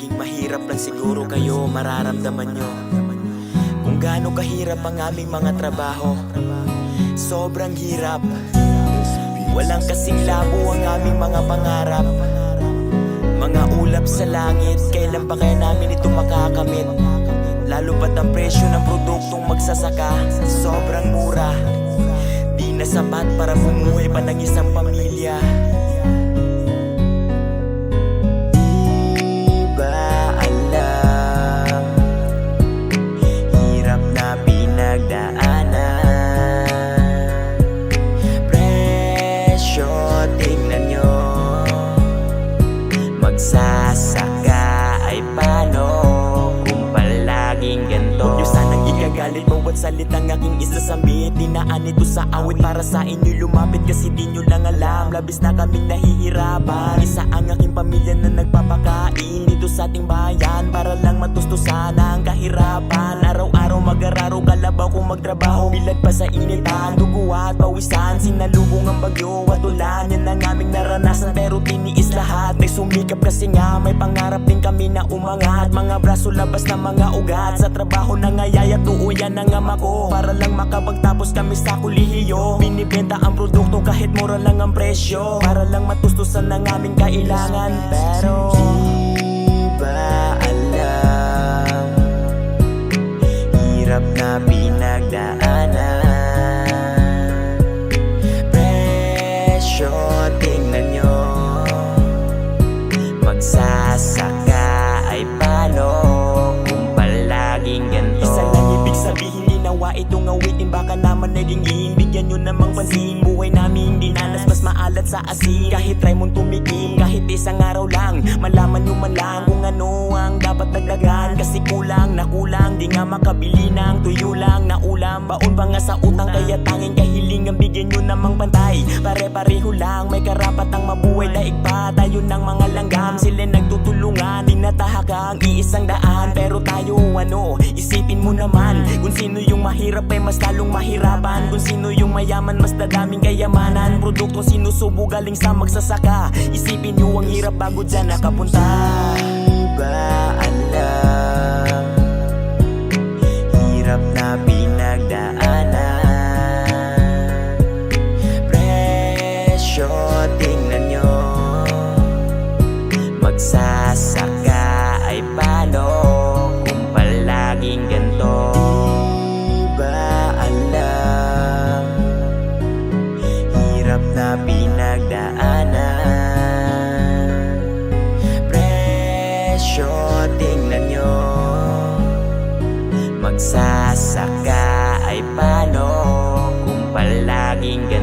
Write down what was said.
naging mahirap lang siguro kayo mararamdaman nyo. Kung gaano kahirap ang aming mga trabaho Sobrang hirap. Walang kasing labo ang aming mga pangarap. Mga ulap sa langit Kailan pa kaya namin ito makakamit? Lalo pat ang presyo ng produktong magsasaka Sobrang mura. Di na sapat para bumuhay pa ng isang pamilya Magsasaka ay paano Kung palaging ganito? Huwag nyo sanang igagalit Bawat salitang aking isasambit Dinaan ito sa awit para sa inyo lumapit Kasi di nyo lang alam. Labis na kaming nahihirapan. Isa ang aking pamilya na nagpapakain Dito sa ating bayan Para lang matustusan ang kahirapan. Araw-araw mag-araro Kalabaw kung magtrabaho. Bilad pa sa initan Dugo at pawisan. Sinalubong ang bagyo at ulan. Yan ang aming naranasan Pero tiniis lahat. May sumikap kasi nga May pangarap din kami na umangat. Mga braso labas na mga ugat. Sa trabaho na ngayaya Tuuyan ang ama ko Para lang makapagtapos kami sa kulihiyo Binibenta ang produkto kahit mura lang ang presyo. Para lang matustusan ang aming kailangan. Pero na pinagdaanan. Presyo, tingnan nyo. Magsasaka ay paano Kung palaging ganito. Isa lang ibig sabihin ginawa itong awitin Baka naman nalingin Bigyan nyo namang pansin. Buhay namin dinanas mas maalat sa asin. Kahit try mong tumikim Kahit isang araw lang Malaman nyo man lang kung ano ang dapat dagdagan Kasi kulang na kulang Di nga makabili ng tuyo lang na ulam. Baon pa nga sa utang Kaya tanging kahilingan Bigyan nyo namang pantay. Pare-pareho lang May karapatang mabuhay. Daig pa tayo ng mga langgam. Sila nagtutulungan Di natahak ang iisang daan. Pero tayo ano Isipin mo naman. Kung sino yung mahirap ay mas lalong mahirapan. Kung sino yung mayaman mas dadaming kayamanan. Produktong sinusubo galing sa magsasaka. Isipin nyo ang hirap bago dyan nakapunta. Di magsasaka ay paano kung palaging ganun